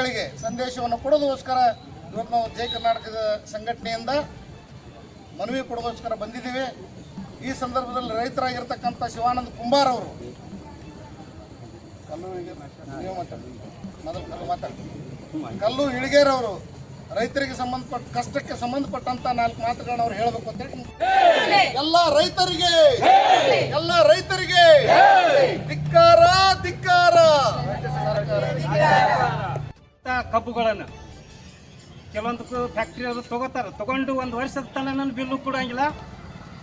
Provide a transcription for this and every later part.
ಮುಖ್ಯಮಂತ್ರಿಗಳಿಗೆ ಸಂದೇಶವನ್ನು ಕೊಡೋದಕ್ಕೋಸ್ಕರ ಇವತ್ತು ನಾವು ಜೈ ಕರ್ನಾಟಕದ ಸಂಘಟನೆಯಿಂದ ಮನವಿ ಕೊಡೋದಕ್ಕೋಸ್ಕರ ಬಂದಿದ್ದೀವಿ. ಈ ಸಂದರ್ಭದಲ್ಲಿ ರೈತರಾಗಿರ್ತಕ್ಕಂಥ ಶಿವಾನಂದ ಕುಂಬಾರ್ ಅವರು. ಕಲ್ಲು ಇಳಿಗೇರ್ ನೀವು ಮಾತಾಡಿ ಕಲ್ಲು ಮಾತಾಡಿ ಕಲ್ಲು ಇಳಿಗೇರ್ ಅವರು ರೈತರಿಗೆ ಸಂಬಂಧಪಟ್ಟ ಕಷ್ಟಕ್ಕೆ ಸಂಬಂಧಪಟ್ಟಂತ ನಾಲ್ಕು ಮಾತುಗಳನ್ನ ಅವ್ರು ಹೇಳಬೇಕು ಅಂತೇಳಿ ಎಲ್ಲ ರೈತರಿಗೆ ಎಲ್ಲ ರೈತರಿಗೆ, ಧಿಕ್ಕಾರ ಧಿಕ್ಕಾರ. ಅಂತ ಕಬ್ಬುಗಳನ್ನು. ಕೆಲವೊಂದು ಫ್ಯಾಕ್ಟ್ರಿ ಅದು ತೊಗೋತಾರೆ. ತಗೊಂಡು ಒಂದು ವರ್ಷದ ತನಕ ಬಿಲ್ಲು ಕೊಡೋಂಗಿಲ್ಲ.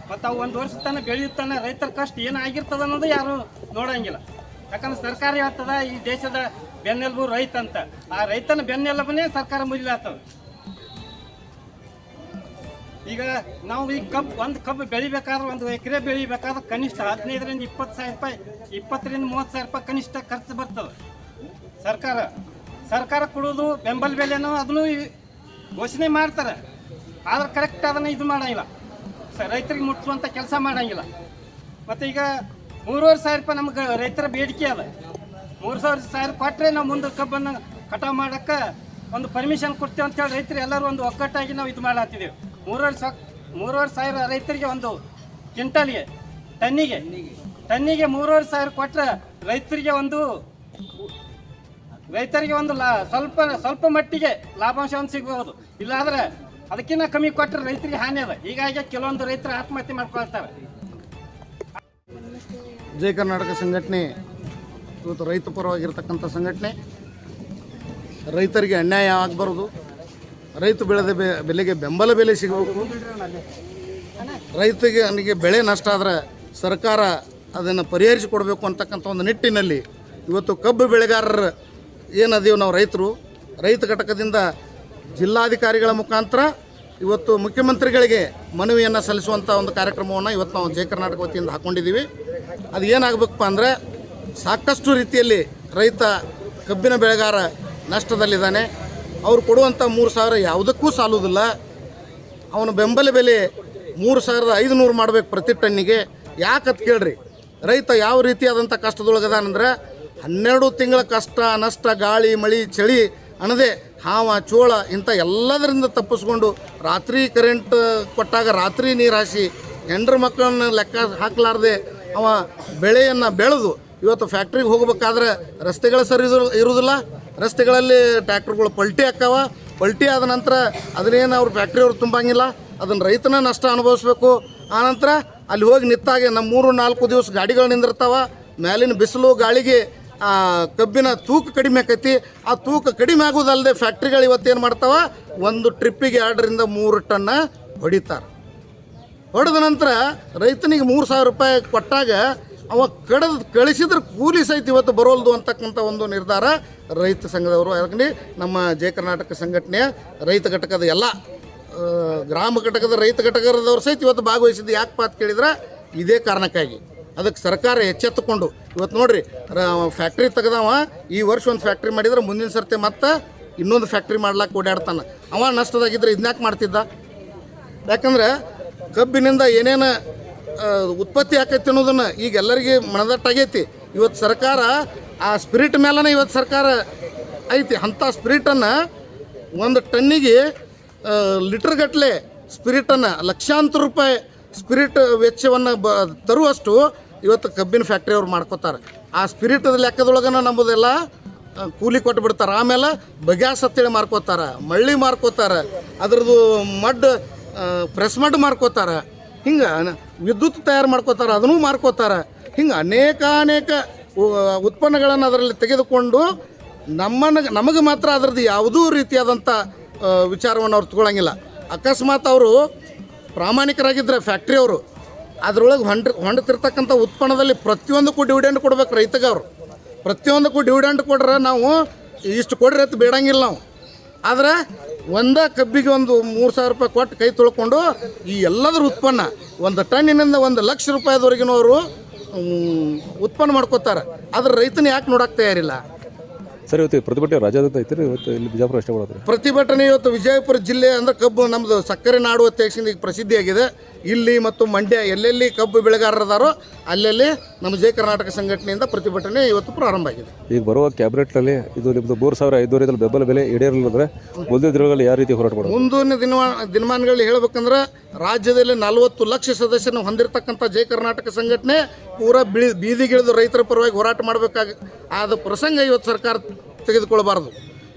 ಮತ್ತು ಅವು ಒಂದು ವರ್ಷದ ತನಕ ಬೆಳೆಯುತ್ತಾನೆ ರೈತರ ಕಷ್ಟ ಏನಾಗಿರ್ತದೆ ಅನ್ನೋದು ಯಾರು ನೋಡೋಂಗಿಲ್ಲ. ಯಾಕಂದ್ರೆ ಸರ್ಕಾರ ಹೇಳ್ತದ ಈ ದೇಶದ ಬೆನ್ನೆಲುಬು ರೈತ ಅಂತ. ಆ ರೈತನ ಬೆನ್ನೆಲುಬನೇ ಸರ್ಕಾರ ಮುಗಿಲಾತದ ಈಗ ನಾವು ಈ ಕಬ್ಬು, ಒಂದು ಕಬ್ಬು ಬೆಳಿಬೇಕಾದ್ರೆ ಒಂದು ಎಕರೆ ಬೆಳಿಬೇಕಾದ್ರೆ ಕನಿಷ್ಠ ಹದಿನೈದರಿಂದ ಇಪ್ಪತ್ತು ಸಾವಿರ ರೂಪಾಯಿ, ಇಪ್ಪತ್ತರಿಂದ ಮೂವತ್ತು ಸಾವಿರ ರೂಪಾಯಿ ಕನಿಷ್ಠ ಖರ್ಚು ಬರ್ತದೆ. ಸರ್ಕಾರ ಸರ್ಕಾರ ಕೊಡೋದು ಬೆಂಬಲ ಬೆಲೆನೋ ಅದನ್ನು ಘೋಷಣೆ ಮಾಡ್ತಾರೆ. ಆದ್ರೆ ಕರೆಕ್ಟ್ ಅದನ್ನು ಇದು ಮಾಡೋಂಗಿಲ್ಲ. ಸ ರೈತರಿಗೆ ಮುಟ್ಟಿಸುವಂಥ ಕೆಲಸ ಮಾಡಂಗಿಲ್ಲ. ಮತ್ತು ಈಗ ಮೂರುವರೆ ಸಾವಿರ ರೂಪಾಯಿ ನಮ್ಗೆ ರೈತರ ಬೇಡಿಕೆ ಅದ. ಮೂರು ಸಾವಿರ ಸಾವಿರ ಕೊಟ್ಟರೆ ನಾವು ಮುಂದೆ ಕಬ್ಬನ್ನು ಕಟಾವು ಮಾಡೋಕ್ಕೆ ಒಂದು ಪರ್ಮಿಷನ್ ಕೊಡ್ತೀವಿ ಅಂತೇಳಿ ರೈತರು ಎಲ್ಲರೂ ಒಂದು ಒಗ್ಗಟ್ಟಾಗಿ ನಾವು ಇದು ಮಾಡತ್ತಿದ್ದೀವಿ ಮೂರುವರೆ ಸಾ, ಮೂರುವರೆ ಸಾವಿರ ರೈತರಿಗೆ ಒಂದು ಕ್ವಿಂಟಲ್ಗೆ, ಟನ್ನಿಗೆ ಟನ್ನಿಗೆ ಮೂರುವರೆ ಸಾವಿರ ಕೊಟ್ಟರೆ ರೈತರಿಗೆ ಒಂದು ರೈತರಿಗೆ ಒಂದು ಸ್ವಲ್ಪ ಸ್ವಲ್ಪ ಮಟ್ಟಿಗೆ ಲಾಭಾಂಶವನ್ನು ಸಿಗಬಹುದು. ಇಲ್ಲಾದ್ರೆ ಅದಕ್ಕಿಂತ ಕಮ್ಮಿ ಕೊಟ್ಟರೆ ರೈತರಿಗೆ ಹಾನಿ ಅದ. ಹೀಗಾಗಿ ಕೆಲವೊಂದು ರೈತರು ಆತ್ಮಹತ್ಯೆ ಮಾಡ್ಕೊಳ್ತಾರೆ. ಜೈ ಕರ್ನಾಟಕ ಸಂಘಟನೆ ಇವತ್ತು ರೈತ ಪರವಾಗಿರ್ತಕ್ಕಂಥ ಸಂಘಟನೆ. ರೈತರಿಗೆ ಅನ್ಯಾಯ ಆಗಬಾರ್ದು. ರೈತ ಬೆಳೆದ ಬೆಲೆಗೆ ಬೆಂಬಲ ಬೆಲೆ ಸಿಗಬೇಕು. ರೈತರಿಗೆ ನನಗೆ ಬೆಳೆ ನಷ್ಟ ಆದರೆ ಸರ್ಕಾರ ಅದನ್ನು ಪರಿಹರಿಸಿಕೊಡಬೇಕು ಅಂತಕ್ಕಂಥ ಒಂದು ನಿಟ್ಟಿನಲ್ಲಿ ಇವತ್ತು ಕಬ್ಬು ಬೆಳೆಗಾರರು ಏನದೀವಿ ನಾವು ರೈತರು? ರೈತ ಘಟಕದಿಂದ ಜಿಲ್ಲಾಧಿಕಾರಿಗಳ ಮುಖಾಂತರ ಇವತ್ತು ಮುಖ್ಯಮಂತ್ರಿಗಳಿಗೆ ಮನವಿಯನ್ನು ಸಲ್ಲಿಸುವಂಥ ಒಂದು ಕಾರ್ಯಕ್ರಮವನ್ನು ಇವತ್ತು ನಾವು ಜಯ ಕರ್ನಾಟಕ ವತಿಯಿಂದ ಹಾಕ್ಕೊಂಡಿದ್ದೀವಿ ಅದು ಏನಾಗಬೇಕಪ್ಪ ಅಂದರೆ ಸಾಕಷ್ಟು ರೀತಿಯಲ್ಲಿ ರೈತ ಕಬ್ಬಿನ ಬೆಳೆಗಾರ ನಷ್ಟದಲ್ಲಿದ್ದಾನೆ. ಅವ್ರು ಕೊಡುವಂಥ ಮೂರು ಸಾವಿರ ಯಾವುದಕ್ಕೂ ಸಾಲುವುದಿಲ್ಲ. ಅವನ ಬೆಂಬಲ ಬೆಲೆ ಮೂರು ಸಾವಿರದ ಐದುನೂರು ಮಾಡಬೇಕು ಪ್ರತಿ ಟನ್ನಿಗೆ. ಯಾಕತ್ತು ಕೇಳ್ರಿ, ರೈತ ಯಾವ ರೀತಿಯಾದಂಥ ಕಷ್ಟದೊಳಗದಾನಂದ್ರೆ ಹನ್ನೆರಡು ತಿಂಗಳ ಕಷ್ಟ, ನಷ್ಟ, ಗಾಳಿ, ಮಳಿ, ಚಳಿ ಅನ್ನದೇ ಹಾವ, ಚೋಳ ಇಂಥ ಎಲ್ಲದರಿಂದ ತಪ್ಪಿಸ್ಕೊಂಡು ರಾತ್ರಿ ಕರೆಂಟ್ ಕೊಟ್ಟಾಗ ರಾತ್ರಿ ನೀರು ಹಾಸಿ ಹೆಂಡ್ರ ಮಕ್ಕಳನ್ನ ಲೆಕ್ಕ ಹಾಕಲಾರ್ದೆ ಅವ ಬೆಳೆಯನ್ನು ಬೆಳೆದು ಇವತ್ತು ಫ್ಯಾಕ್ಟ್ರಿಗೆ ಹೋಗ್ಬೇಕಾದ್ರೆ ರಸ್ತೆಗಳು ಸರಿ ಇರು- ಇರುವುದಿಲ್ಲ ರಸ್ತೆಗಳಲ್ಲಿ ಟ್ಯಾಕ್ಟ್ರುಗಳು ಪಲ್ಟಿ ಹಾಕಾವ ಪಲ್ಟಿ ಆದ ನಂತರ ಅದನ್ನೇನು ಅವ್ರು ಫ್ಯಾಕ್ಟ್ರಿ ಅವ್ರು ತುಂಬಂಗಿಲ್ಲ. ಅದನ್ನು ರೈತನ ನಷ್ಟ ಅನುಭವಿಸ್ಬೇಕು. ಆನಂತರ ಅಲ್ಲಿ ಹೋಗಿ ನಿಂತಾಗೆ ನಮ್ಮ ಮೂರು ನಾಲ್ಕು ದಿವಸ ಗಾಡಿಗಳು ನಿಂದಿರ್ತಾವ. ಮೇಲಿನ ಬಿಸಿಲು, ಗಾಳಿಗೆ ಕಬ್ಬಿನ ತೂಕ ಕಡಿಮೆ ಆಕೈತಿ. ಆ ತೂಕ ಕಡಿಮೆ ಆಗೋದಲ್ಲದೆ ಫ್ಯಾಕ್ಟ್ರಿಗಳು ಇವತ್ತೇನು ಮಾಡ್ತಾವ? ಒಂದು ಟ್ರಿಪ್ಪಿಗೆ ಎರಡರಿಂದ ಮೂರು ಟನ್ನ ಹೊಡಿತಾರೆ. ಹೊಡೆದ ನಂತರ ರೈತನಿಗೆ ಮೂರು ಸಾವಿರ ರೂಪಾಯಿ ಕೊಟ್ಟಾಗ ಅವ ಕಡದ ಕಳಿಸಿದ್ರೆ ಕೂಲಿ ಸಹಿತ ಇವತ್ತು ಬರೋಲ್ದು ಅಂತಕ್ಕಂಥ ಒಂದು ನಿರ್ಧಾರ ರೈತ ಸಂಘದವರು. ಅದಕ್ಕೆ ನಮ್ಮ ಜಯ ಕರ್ನಾಟಕ ಸಂಘಟನೆಯ ರೈತ ಘಟಕದ ಎಲ್ಲ ಗ್ರಾಮ ಘಟಕದ ರೈತ ಘಟಕದವರು ಸಹಿತ ಇವತ್ತು ಭಾಗವಹಿಸಿದ್ದು ಯಾಕೆ ಅಂತ ಕೇಳಿದ್ರೆ? ಇದೇ ಕಾರಣಕ್ಕಾಗಿ. ಅದಕ್ಕೆ ಸರ್ಕಾರ ಎಚ್ಚೆತ್ತುಕೊಂಡು. ಇವತ್ತು ನೋಡ್ರಿ ಫ್ಯಾಕ್ಟ್ರಿ ತೆಗೆದವ, ಈ ವರ್ಷ ಒಂದು ಫ್ಯಾಕ್ಟ್ರಿ ಮಾಡಿದ್ರೆ ಮುಂದಿನ ಸರ್ತಿ ಮತ್ತೆ ಇನ್ನೊಂದು ಫ್ಯಾಕ್ಟ್ರಿ ಮಾಡ್ಲಾಕ ಓಡಾಡ್ತಾನೆ. ಅವ ನಷ್ಟದಾಗಿದ್ರೆ ಇದನ್ಯಾಕೆ ಮಾಡ್ತಿದ್ದ? ಯಾಕಂದ್ರೆ ಕಬ್ಬಿನಿಂದ ಏನೇನು ಉತ್ಪತ್ತಿ ಆಕೈತಿ ಅನ್ನೋದನ್ನು ಈಗ ಎಲ್ಲರಿಗೆ ಮನದಟ್ಟಾಗೈತಿ. ಇವತ್ತು ಸರ್ಕಾರ ಆ ಸ್ಪಿರಿಟ್ ಮೇಲೇ ಇವತ್ತು ಸರ್ಕಾರ ಐತಿ. ಅಂಥ ಸ್ಪಿರಿಟನ್ನು ಒಂದು ಟನ್ನಿಗೆ ಲೀಟರ್ ಗಟ್ಟಲೆ ಸ್ಪಿರಿಟನ್ನು ಲಕ್ಷಾಂತರ ರೂಪಾಯಿ ಸ್ಪಿರಿಟ್ ವೆಚ್ಚವನ್ನು ಬ, ತರುವಷ್ಟು ಇವತ್ತು ಕಬ್ಬಿನ ಫ್ಯಾಕ್ಟ್ರಿ ಅವ್ರು ಮಾಡ್ಕೋತಾರೆ. ಆ ಸ್ಪಿರಿಟದ ಲೆಕ್ಕದೊಳಗನ ನಂಬುದೆಲ್ಲ ಕೂಲಿ ಕೊಟ್ಟು ಬಿಡ್ತಾರೆ. ಆಮೇಲೆ ಬಗ್ಯಾಸ್ ಅಂತೇಳಿ ಮಾರ್ಕೋತಾರೆ, ಮಳ್ಳಿ ಮಾರ್ಕೋತಾರೆ, ಅದ್ರದ್ದು ಮಡ್ ಪ್ರೆಸ್ ಮಡ್ ಮಾರ್ಕೋತಾರೆ. ಹಿಂಗೆ ವಿದ್ಯುತ್ ತಯಾರು ಮಾಡ್ಕೋತಾರೆ, ಅದನ್ನೂ ಮಾರ್ಕೋತಾರೆ. ಹಿಂಗೆ ಅನೇಕ ಅನೇಕ ಉತ್ಪನ್ನಗಳನ್ನು ಅದರಲ್ಲಿ ತೆಗೆದುಕೊಂಡು ನಮ್ಮನ್ನ ನಮಗೆ ಮಾತ್ರ ಅದರದ್ದು ಯಾವುದೂ ರೀತಿಯಾದಂಥ ವಿಚಾರವನ್ನು ಅವ್ರು ತಗೊಳಂಗಿಲ್ಲ. ಅಕಸ್ಮಾತ್ ಅವರು ಪ್ರಾಮಾಣಿಕರಾಗಿದ್ದರೆ ಫ್ಯಾಕ್ಟ್ರಿ ಅವರು ಅದರೊಳಗೆ ಹೊಂಡ ಹೊಂಡತಿರ್ತಕ್ಕಂಥ ಉತ್ಪನ್ನದಲ್ಲಿ ಪ್ರತಿಯೊಂದಕ್ಕೂ ಡಿವಿಡೆಂಡ್ ಕೊಡ್ಬೇಕು ರೈತಗೆ ಅವರು ಪ್ರತಿಯೊಂದಕ್ಕೂ ಡಿವಿಡೆಂಡ್ ಕೊಡ್ರೆ ನಾವು ಇಷ್ಟು ಕೊಡ್ರಿ ಅಂತ ಬೇಡಂಗಿಲ್ಲ ನಾವು. ಆದ್ರೆ ಒಂದ ಕಬ್ಬಿಗೆ ಒಂದು ಮೂರು ಸಾವಿರ ರೂಪಾಯಿ ಕೊಟ್ಟು ಕೈ ತೊಳ್ಕೊಂಡು ಈ ಎಲ್ಲದರ ಉತ್ಪನ್ನ ಒಂದು ಟನ್ನಿನಿಂದ ಒಂದು ಲಕ್ಷ ರೂಪಾಯಿದವರೆಗಿನವರು ಉತ್ಪನ್ನ ಮಾಡ್ಕೋತಾರೆ. ಆದ್ರೆ ರೈತನ ಯಾಕೆ ನೋಡಕ್ಕೆ ತಯಾರಿಲ್ಲ? ಸರಿ ಇವತ್ತು ಪ್ರತಿಭಟನೆ ರಾಜ್ಯಾದ್ಯಂತ ಐತ್ರಿ? ಇವತ್ತು ಇಲ್ಲಿ ಬಿಜಾಪುರ ಅಷ್ಟೇ ಪ್ರತಿಭಟನೆ ಇವತ್ತು ವಿಜಯಪುರ ಜಿಲ್ಲೆ ಅಂದ್ರೆ ಕಬ್ಬು ನಮ್ಮದು ಸಕ್ಕರೆ ನಾಡು ಅತ್ಯಕ್ಷ ಈಗ ಪ್ರಸಿದ್ಧಿಯಾಗಿದೆ. ಇಲ್ಲಿ ಮತ್ತು ಮಂಡ್ಯ ಎಲ್ಲೆಲ್ಲಿ ಕಬ್ಬು ಬೆಳೆಗಾರರದಾರೋ ಅಲ್ಲೆಲ್ಲಿ ನಮ್ಮ ಜಯ ಕರ್ನಾಟಕ ಸಂಘಟನೆಯಿಂದ ಪ್ರತಿಭಟನೆ ಇವತ್ತು ಪ್ರಾರಂಭ ಆಗಿದೆ. ಈಗ ಬರುವ ಕ್ಯಾಬಿನೆಟ್ನಲ್ಲಿ ಇದು ನಿಮ್ಮದು ಮೂರು ಸಾವಿರ ಐದುನೂರ ಐದಲ್ಲಿ ಬೆಂಬಲ ಬೆಲೆ ಈಡೇರಿಲ್ಲದ್ರೆ ಮುಂದಿನ ದಿನಗಳಲ್ಲಿ ಯಾವ ರೀತಿ ಹೋರಾಟ ಮಾಡೋದು ಮುಂದಿನ ದಿನ ದಿನಮಾನಗಳಲ್ಲಿ ಹೇಳ್ಬೇಕಂದ್ರೆ ರಾಜ್ಯದಲ್ಲಿ ನಲವತ್ತು ಲಕ್ಷ ಸದಸ್ಯರನ್ನು ಹೊಂದಿರತಕ್ಕಂಥ ಜಯ ಕರ್ನಾಟಕ ಸಂಘಟನೆ ಪೂರಾ ಬಿಳಿ ಬೀದಿಗಿಳಿದು ರೈತರ ಪರವಾಗಿ ಹೋರಾಟ ಮಾಡಬೇಕಾಗ ಆದ ಪ್ರಸಂಗ ಇವತ್ತು ಸರ್ಕಾರ ತೆಗೆದುಕೊಳ್ಬಾರ್ದು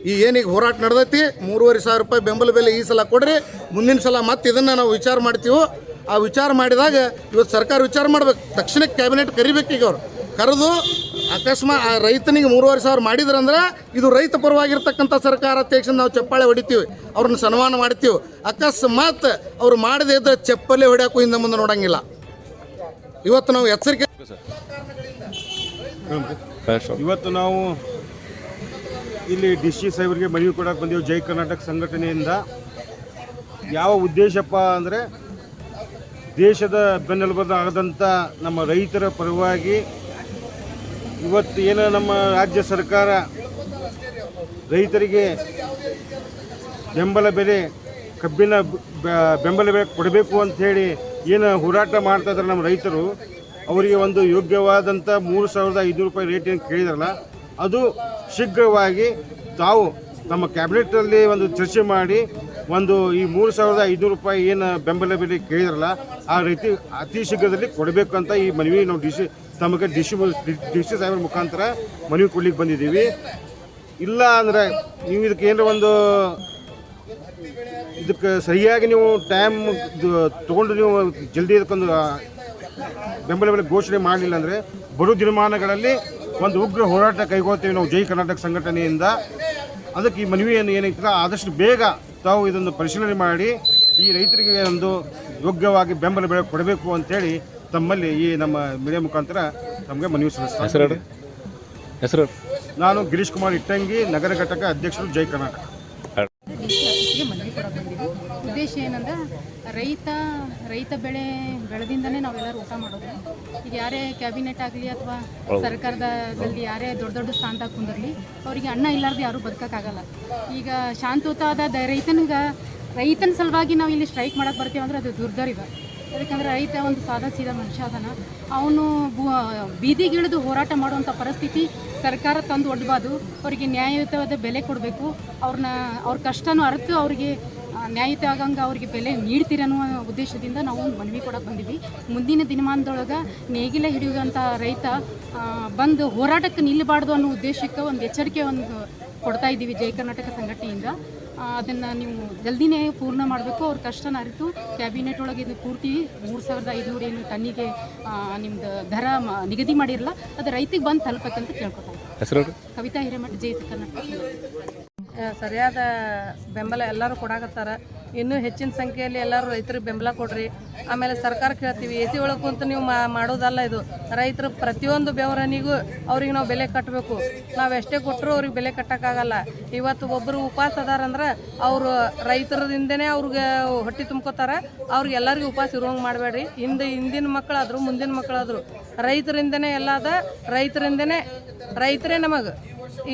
ಈ ಏನೀಗ ಹೋರಾಟ ನಡೆದೈತಿ ಮೂರುವರೆ ಸಾವಿರ ರೂಪಾಯಿ ಬೆಂಬಲ ಬೆಲೆ ಈ ಸಲ ಕೊಡ್ರಿ ಮುಂದಿನ ಸಲ ಮತ್ತೆ ಇದನ್ನು ನಾವು ವಿಚಾರ ಮಾಡ್ತೀವೋ ಆ ವಿಚಾರ ಮಾಡಿದಾಗ ಇವತ್ತು ಸರ್ಕಾರ ವಿಚಾರ ಮಾಡ್ಬೇಕು. ತಕ್ಷಣ ಕ್ಯಾಬಿನೆಟ್ ಕರಿಬೇಕು ಈಗ ಅವ್ರು. ಕರೆದು ಅಕಸ್ಮಾತ್ ಆ ರೈತನಿಗೆ ಮೂರುವರೆ ಸಾವಿರ ಮಾಡಿದ್ರಂದ್ರೆ ಇದು ರೈತ ಪರವಾಗಿರ್ತಕ್ಕಂಥ ಸರ್ಕಾರ. ಅಧ್ಯಕ್ಷ ನಾವು ಚಪ್ಪಾಳೆ ಹೊಡಿತೀವಿ. ಅವ್ರನ್ನ ಸನ್ಮಾನ ಮಾಡ್ತೀವಿ. ಅಕಸ್ಮಾತ್ ಅವ್ರು ಮಾಡದೇ ಇದ್ದರೆ ಚಪ್ಪಲೆ ಹೊಡ್ಯಾಕು ಹಿಂದೆ ಮುಂದೆ ನೋಡಂಗಿಲ್ಲ. ಇವತ್ತು ನಾವು ಎಚ್ಚರಿಕೆ ಇವತ್ತು ನಾವು ಇಲ್ಲಿ ಡಿ ಸಿ ಸಾಹೇಬರಿಗೆ ಮನವಿ ಕೊಡಕ್ಕೆ ಬಂದೀವಿ ಜೈ ಕರ್ನಾಟಕ ಸಂಘಟನೆಯಿಂದ. ಯಾವ ಉದ್ದೇಶಪ್ಪ ಅಂದರೆ ದೇಶದ ಬೆನ್ನೆಲುಬಾದಂಥ ನಮ್ಮ ರೈತರ ಪರವಾಗಿ ಇವತ್ತು ಏನು ನಮ್ಮ ರಾಜ್ಯ ಸರ್ಕಾರ ರೈತರಿಗೆ ಬೆಂಬಲ ಬೆಲೆ, ಕಬ್ಬಿನ ಬೆಂಬಲ ಬೆಲೆ ಕೊಡಬೇಕು ಅಂಥೇಳಿ ಏನು ಹೋರಾಟ ಮಾಡ್ತಾ ನಮ್ಮ ರೈತರು. ಅವರಿಗೆ ಒಂದು ಯೋಗ್ಯವಾದಂಥ ಮೂರು ಸಾವಿರದ ಐದು ರೂಪಾಯಿ ರೇಟ್ ಏನು ಕೇಳಿದಾರಲ್ಲ, ಅದು ಶೀಘ್ರವಾಗಿ ತಾವು ನಮ್ಮ ಕ್ಯಾಬಿನೆಟಲ್ಲಿ ಒಂದು ಚರ್ಚೆ ಮಾಡಿ ಒಂದು ಈ ಮೂರು ಸಾವಿರದ ಐನೂರು ರೂಪಾಯಿ ಏನು ಬೆಂಬಲ ಬೆಲೆ ಕೇಳಿದ್ರಲ್ಲ, ಆ ರೀತಿ ಅತಿ ಶೀಘ್ರದಲ್ಲಿ ಕೊಡಬೇಕು ಅಂತ ಈ ಮನವಿ ನಾವು ಡಿ ತಮಗೆ ಡಿ ಸಿ ಡಿ ಸಿ ಮುಖಾಂತರ ಮನವಿ ಕೊಡ್ಲಿಕ್ಕೆ ಬಂದಿದ್ದೀವಿ. ಇಲ್ಲ ಅಂದರೆ ನೀವು ಇದಕ್ಕೆ ಏನರ ಒಂದು ಇದಕ್ಕೆ ಸರಿಯಾಗಿ ನೀವು ಟೈಮ್ ತೊಗೊಂಡು ನೀವು ಜಲ್ದಿ ಇದಕ್ಕೊಂದು ಬೆಂಬಲ ಬೆಲೆ ಘೋಷಣೆ ಮಾಡಲಿಲ್ಲ ಅಂದರೆ ಬರೋ ದಿನಮಾನಗಳಲ್ಲಿ ಒಂದು ಉಗ್ರ ಹೋರಾಟ ಕೈಗೊಳ್ತೇವೆ ನಾವು ಜೈ ಕರ್ನಾಟಕ ಸಂಘಟನೆಯಿಂದ. ಅದಕ್ಕೆ ಈ ಮನವಿಯನ್ನು ಏನೈತಲ್ಲ ಆದಷ್ಟು ಬೇಗ ತಾವು ಇದನ್ನು ಪರಿಶೀಲನೆ ಮಾಡಿ ಈ ರೈತರಿಗೆ ಒಂದು ಯೋಗ್ಯವಾಗಿ ಬೆಂಬಲ ಬೆಳೆ ಕೊಡಬೇಕು ಅಂತೇಳಿ ತಮ್ಮಲ್ಲಿ ಈ ನಮ್ಮ ಮೀಡಿಯಾ ಮುಖಾಂತರ ತಮಗೆ ಮನವಿ ಸಲ್ಲಿಸ್ತಾರೆ ಹೆಸರು ನಾನು ಗಿರೀಶ್ ಕುಮಾರ್ ಇಟ್ಟಂಗಿ ನಗರ ಘಟಕ ಅಧ್ಯಕ್ಷರು ಜೈ ಕರ್ನಾಟಕ ಡಿಸಿಗೆ ಮನವಿ ಕೊಡಕ್ಕೆ ಬಂದೀವಿ ಉದ್ದೇಶ ಏನಂದ್ರೆ ರೈತ ರೈತ ಬೆಳೆ ಬೆಳೆದಿಂದನೇ ನಾವೆಲ್ಲರೂ ಊಟ ಮಾಡೋದು. ಈಗ ಯಾರೇ ಕ್ಯಾಬಿನೆಟ್ ಆಗಲಿ ಅಥವಾ ಸರ್ಕಾರದಲ್ಲಿ ಯಾರೇ ದೊಡ್ಡ ದೊಡ್ಡ ಸ್ಥಾನದಾಗ ಕುಂದಿರಲಿ ಅವರಿಗೆ ಅನ್ನ ಇಲ್ಲಾರ್ದು ಯಾರೂ ಬದುಕೋಕ್ಕಾಗಲ್ಲ. ಈಗ ಶಾಂತಯುತವಾದ ದ ರೈತನಿಗೆ ರೈತನ ಸಲುವಾಗಿ ನಾವು ಇಲ್ಲಿ ಸ್ಟ್ರೈಕ್ ಮಾಡಕ್ಕೆ ಬರ್ತೀವಿ ಅಂದ್ರೆ ಅದು ದುರ್ದರಿವ ಯಾಕಂದ್ರೆ ರೈತ ಒಂದು ಸಾದಾ ಸೀದಾ ಮನುಷ್ಯ ಅದನ ಅವನು ಬೀದಿಗಿಳಿದು ಹೋರಾಟ ಮಾಡುವಂಥ ಪರಿಸ್ಥಿತಿ ಸರ್ಕಾರ ತಂದು ಒಡ್ಬಾರ್ದು. ಅವರಿಗೆ ನ್ಯಾಯಯುತವಾದ ಬೆಲೆ ಕೊಡಬೇಕು. ಅವ್ರನ್ನ ಅವ್ರ ಕಷ್ಟನೂ ಅರ್ಥ ಅವರಿಗೆ ನ್ಯಾಯಯುತ ಆಗಂಗೆ ಅವ್ರಿಗೆ ಬೆಲೆ ನೀಡ್ತೀರ ಅನ್ನುವ ಉದ್ದೇಶದಿಂದ ನಾವು ಮನವಿ ಕೊಡಕ್ಕೆ ಬಂದಿದ್ವಿ. ಮುಂದಿನ ದಿನಮಾನದೊಳಗೆ ನೇಗಿಲ ಹಿಡಿಯುವಂಥ ರೈತ ಬಂದು ಹೋರಾಟಕ್ಕೆ ನಿಲ್ಲಬಾರ್ದು ಅನ್ನೋ ಉದ್ದೇಶಕ್ಕೆ ಒಂದು ಎಚ್ಚರಿಕೆ ಒಂದು ಕೊಡ್ತಾ ಇದ್ದೀವಿ ಜೈ ಕರ್ನಾಟಕ ಸಂಘಟನೆಯಿಂದ. ಅದನ್ನು ನೀವು ಜಲ್ದಿನೇ ಪೂರ್ಣ ಮಾಡಬೇಕು. ಅವ್ರ ಕಷ್ಟನ ಅರಿತು ಕ್ಯಾಬಿನೆಟ್ ಒಳಗೆ ಇದು ಪೂರ್ತಿ ಮೂರು ಸಾವಿರದ ಐದುನೂರು ಏನು ಟನ್ನಿಗೆ ನಿಮ್ದು ದರ ಮ- ನಿಗದಿ ಮಾಡಿರಲ್ಲ. ಅದು ರೈತಿಗೆ ಬಂದು ತಲುಪಕ್ಕಂತ ಕೇಳ್ಕೊತಾರೆ ಕವಿತಾ ಹಿರೇಮಠ ಜೈ ಕರ್ನಾಟಕ ಸರಿಯಾದ ಬೆಂಬಲ ಎಲ್ಲರೂ ಕೊಡಾಕತ್ತಾರ. ಇನ್ನೂ ಹೆಚ್ಚಿನ ಸಂಖ್ಯೆಯಲ್ಲಿ ಎಲ್ಲರೂ ರೈತರಿಗೆ ಬೆಂಬಲ ಕೊಡ್ರಿ. ಆಮೇಲೆ ಸರ್ಕಾರ ಕೇಳ್ತೀವಿ ಎ ಸಿ ಒಳಗೆ ಕುಂತು ನೀವು ಮಾಡೋದಲ್ಲ ಇದು. ರೈತರು ಪ್ರತಿಯೊಂದು ಬೆವರನಿಗೂ ಅವ್ರಿಗೆ ನಾವು ಬೆಲೆ ಕಟ್ಟಬೇಕು ನಾವು ಎಷ್ಟೇ ಕೊಟ್ಟರು ಅವ್ರಿಗೆ ಬೆಲೆ ಕಟ್ಟೋಕ್ಕಾಗಲ್ಲ. ಇವತ್ತು ಒಬ್ಬರು ಉಪವಾಸ ಅದಾರಂದ್ರೆ ಅವರು ರೈತರದಿಂದನೇ ಅವ್ರಿಗೆ ಹೊಟ್ಟೆ ತುಂಬ್ಕೋತಾರೆ. ಅವ್ರಿಗೆ ಎಲ್ಲರಿಗೂ ಉಪವಾಸ ಇರುವಂಗೆ ಮಾಡಬೇಡ್ರಿ. ಹಿಂದೆ ಹಿಂದಿನ ಮಕ್ಕಳಾದ್ರು, ಮುಂದಿನ ಮಕ್ಕಳಾದ್ರು ರೈತರಿಂದನೇ ಎಲ್ಲಾದ ರೈತರಿಂದನೇ, ರೈತರೇ ನಮಗೆ.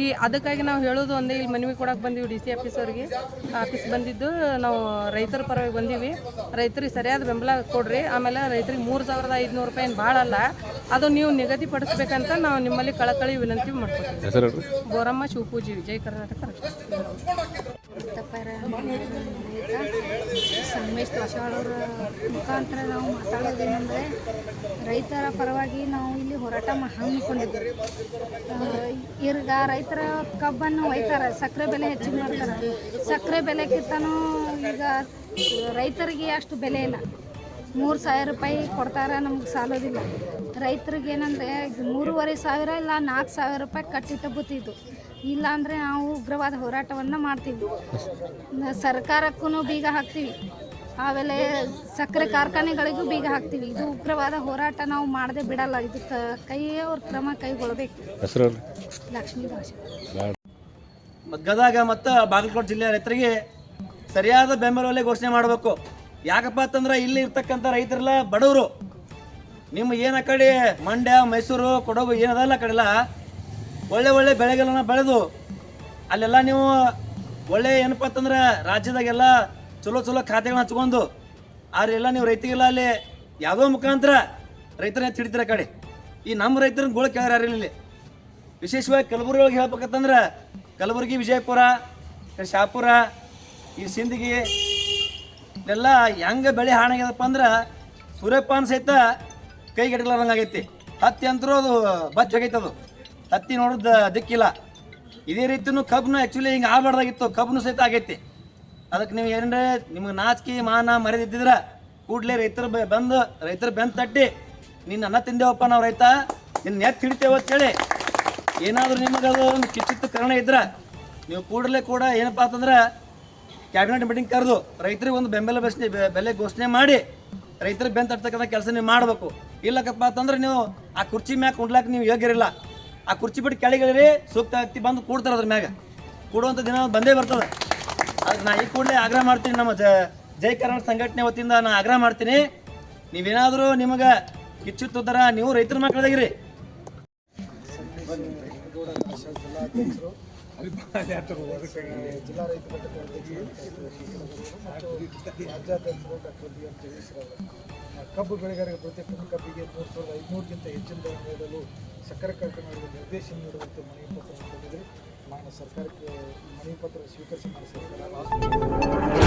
ಈ ಅದಕ್ಕಾಗಿ ನಾವು ಹೇಳೋದು ಒಂದೇ ಇಲ್ಲಿ ಮನವಿ ಕೊಡಕ್ಕೆ ಬಂದೀವಿ ಡಿ ಸಿ ಆಫೀಸ್ ಅವ್ರಿಗೆ. ಆಫೀಸ್ ಬಂದಿದ್ದು ನಾವು ರೈತರ ಪರವಾಗಿ ಬಂದೀವಿ. ರೈತರಿಗೆ ಸರಿಯಾದ ಬೆಂಬಲ ಕೊಡ್ರಿ. ಆಮೇಲೆ ರೈತರಿಗೆ ಮೂರು ಸಾವಿರದ ಐದುನೂರು ರೂಪಾಯಿ ಏನು ಭಾಳ ಅಲ್ಲ. ಅದು ನೀವು ನಿಗದಿಪಡಿಸ್ಬೇಕಂತ ನಾವು ನಿಮ್ಮಲ್ಲಿ ಕಳಕಳಿ ವಿನಂತಿ ಮಾಡ್ತೀವಿ ಬೋರಮ್ಮ ಶಿವಪೂಜಿ ವಿಜಯ ಕರ್ನಾಟಕ ತಪ್ಪರ ಸಂಗಮೇಶ್ ಮುಖಾಂತರ ನಾವು ಮಾತಾಡೋದೇನೆಂದರೆ ರೈತರ ಪರವಾಗಿ ನಾವು ಇಲ್ಲಿ ಹೋರಾಟ ಹಮ್ಮಿಕೊಂಡಿದ್ದೀವಿ ಈಗ ರೈತರ ಕಬ್ಬನ್ನು ಒಯ್ತಾರೆ, ಸಕ್ಕರೆ ಬೆಲೆ ಹೆಚ್ಚಿಗೆ ಮಾಡ್ತಾರೆ. ಸಕ್ಕರೆ ಬೆಲೆಕ್ಕಿಂತನೂ ಈಗ ರೈತರಿಗೆ ಅಷ್ಟು ಬೆಲೆ ಇಲ್ಲ. ಮೂರು ಸಾವಿರ ರೂಪಾಯಿ ಕೊಡ್ತಾರೆ, ನಮ್ಗೆ ಸಾಲೋದಿಲ್ಲ. ರೈತರಿಗೆ ಏನಂದರೆ ಮೂರುವರೆ ಸಾವಿರ ಇಲ್ಲ ನಾಲ್ಕು ಸಾವಿರ ರೂಪಾಯಿ ಕಟ್ಟಿ ಬುತ್ತಿದ್ದು ಇಲ್ಲ ಅಂದ್ರೆ ನಾವು ಉಗ್ರವಾದ ಹೋರಾಟವನ್ನು ಮಾಡ್ತೀವಿ. ಸರ್ಕಾರಕ್ಕೂ ಬೀಗ ಹಾಕ್ತೀವಿ. ಆಮೇಲೆ ಸಕ್ಕರೆ ಕಾರ್ಖಾನೆಗಳಿಗೂ ಬೀಗ ಹಾಕ್ತೀವಿ. ಇದು ಉಗ್ರವಾದ ಹೋರಾಟ ನಾವು ಮಾಡದೆ ಬಿಡಲ್ಲ. ಇದು ಕೈಯೇ ಅವ್ರ ಕ್ರಮ ಕೈಗೊಳ್ಬೇಕು. ಲಕ್ಷ್ಮೀ ಭಾಷೆ. ಮತ್ತು ಗದಗ ಮತ್ತು ಬಾಗಲಕೋಟೆ ಜಿಲ್ಲೆಯ ರೈತರಿಗೆ ಸರಿಯಾದ ಬೆಂಬಲವಲ್ಲೇ ಘೋಷಣೆ ಮಾಡಬೇಕು. ಯಾಕಪ್ಪ ಅಂತಂದ್ರೆ ಇಲ್ಲಿ ಇರ್ತಕ್ಕಂಥ ರೈತರೆಲ್ಲ ಬಡವರು. ನಿಮ್ಮ ಏನು ಆ ಕಡೆ ಮಂಡ್ಯ ಮೈಸೂರು ಕೊಡಗು ಏನದಲ್ಲ ಆ ಕಡೆಲ್ಲ ಒಳ್ಳೆ ಒಳ್ಳೆ ಬೆಳೆಗಳನ್ನ ಬೆಳೆದು ಅಲ್ಲೆಲ್ಲ ನೀವು ಒಳ್ಳೆ ಏನಪ್ಪ ಅಂತಂದ್ರೆ ರಾಜ್ಯದಾಗೆಲ್ಲ ಚಲೋ ಚಲೋ ಖಾತೆಗಳನ್ನ ಹಚ್ಕೊಂಡು ಆದ್ರೆ ಎಲ್ಲ ನೀವು ರೈತರಿಗೆಲ್ಲ ಅಲ್ಲಿ ಯಾವುದೋ ಮುಖಾಂತರ ರೈತರನ್ನ ಹಿಡಿತೀರ ಆ ಕಡೆ. ಈ ನಮ್ಮ ರೈತರನ್ನ ಗೋಳು ಕೇಳಾರ ಇಲ್ಲಿ? ವಿಶೇಷವಾಗಿ ಕಲಬುರಗಿ ಒಳಗೆ ಹೇಳ್ಬೇಕಂತಂದ್ರೆ ಕಲಬುರಗಿ, ವಿಜಯಪುರ ಶಾಪುರ, ಈ ಸಿಂದಗಿ ಎಲ್ಲ ಹೆಂಗೆ ಬೆಳೆ ಹಾಳಾಗ್ಯದಪ್ಪ ಅಂದ್ರೆ ಸೂರ್ಯಪಾನ ಸಹಿತ ಕೈಗೆಟಲಾರಂಗೆ ಆಗೈತಿ. ಹತ್ತಿ ಅಂತರೂ ಅದು ಬಚ್ಚ ಅದು. ಹತ್ತಿ ನೋಡೋದು ದಿಕ್ಕಿಲ್ಲ ಇದೇ ರೀತಿನೂ ಕಬ್ಬನು ಆ್ಯಕ್ಚುಲಿ ಹಿಂಗೆ ಆಗ್ಬಾರ್ದಾಗಿತ್ತು. ಕಬ್ಬನು ಸಹಿತ ಆಗೈತಿ. ಅದಕ್ಕೆ ನೀವು ಏನಂದ್ರೆ ನಿಮ್ಗೆ ನಾಚಿಕೆ, ಮಾನ ಮರೆದಿದ್ದಿದ್ರ ಕೂಡಲೇ ರೈತರು ಬಂದು ರೈತರು ಬೆಂದ್ ತಟ್ಟಿ, ನಿನ್ನ ಅನ್ನ ತಿಂದೇವಪ್ಪ ನಾವು ರೈತ, ನಿನ್ನ ನೆಟ್ ಹಿಡಿತೇವೆ ಅಂತೇಳಿ ಏನಾದರೂ ನಿಮಗೆ ಅದು ಒಂದು ಕಿಚ್ಚಿತ್ತು ಕಾರಣ ಇದ್ರೆ ನೀವು ಕೂಡಲೇ ಕೂಡ ಏನಪ್ಪ ಅಂತಂದ್ರೆ ಕ್ಯಾಬಿನೆಟ್ ಮೀಟಿಂಗ್ ಕರೆದು ರೈತರಿಗೆ ಒಂದು ಬೆಂಬಲ ಬೆಸ್ನೆ ಬೆಲೆ ಘೋಷಣೆ ಮಾಡಿ ರೈತರಿಗೆ ಬೆಂತ ತಟ್ಟತಕ್ಕಂಥ ಕೆಲಸ ನೀವು ಮಾಡಬೇಕು. ಇಲ್ಲಕ್ಕಪ್ಪ ಅಂತಂದ್ರೆ ನೀವು ಆ ಕುರ್ಚಿ ಮ್ಯಾಗ ಕುಂಡ್ಲಾಕ ನೀವು ಯೋಗ್ಯರಿಲ್ಲ. ಆ ಕುರ್ಚಿ ಬಿಟ್ಟು ಕೆಳಗಿಳಿರಿ ಸೂಕ್ತ ವ್ಯಕ್ತಿ ಬಂದು ಕೂಡ್ತಾರೆ ಅದ್ರ ಮ್ಯಾಗ. ಕೂಡುವಂಥ ದಿನ ಬಂದೇ ಬರ್ತದೆ. ಅದಕ್ಕೆ ನಾ ಈ ಕೂಡಲೇ ಆಗ್ರಹ ಮಾಡ್ತೀನಿ ನಮ್ಮ ಜ ಕರ್ನಾಟಕ ಸಂಘಟನೆ ವತಿಯಿಂದ ನಾನು ಆಗ್ರಹ ಮಾಡ್ತೀನಿ. ನೀವೇನಾದರೂ ನಿಮಗೆ ಕಿಚ್ಚುತ್ತದರ ನೀವು ರೈತರ ಮಕ್ಕಳದಾಗಿರಿ ಜಿಲ್ಲಾ ರೈತ ಕಬ್ಬು ಬೆಳೆಗಾರರಿಗೆ ಪ್ರತಿ ಕಬ್ಬಿಗೆ ಮೂರು ಸಾವಿರದ ಐದುನೂರಕ್ಕಿಂತ ಹೆಚ್ಚಿನ ದರ ನೀಡಲು ಸಕ್ಕರೆ ಕಾರ್ಖಾನೆಗಳಿಗೆ ನಿರ್ದೇಶನ ನೀಡುವಂತೆ ಮನವಿ ಪತ್ರ ಮಾನ್ಯ ಸರ್ಕಾರಕ್ಕೆ ಮನವಿ ಪತ್ರ ಸ್ವೀಕರಿಸಿ ಸರ್ಕಾರ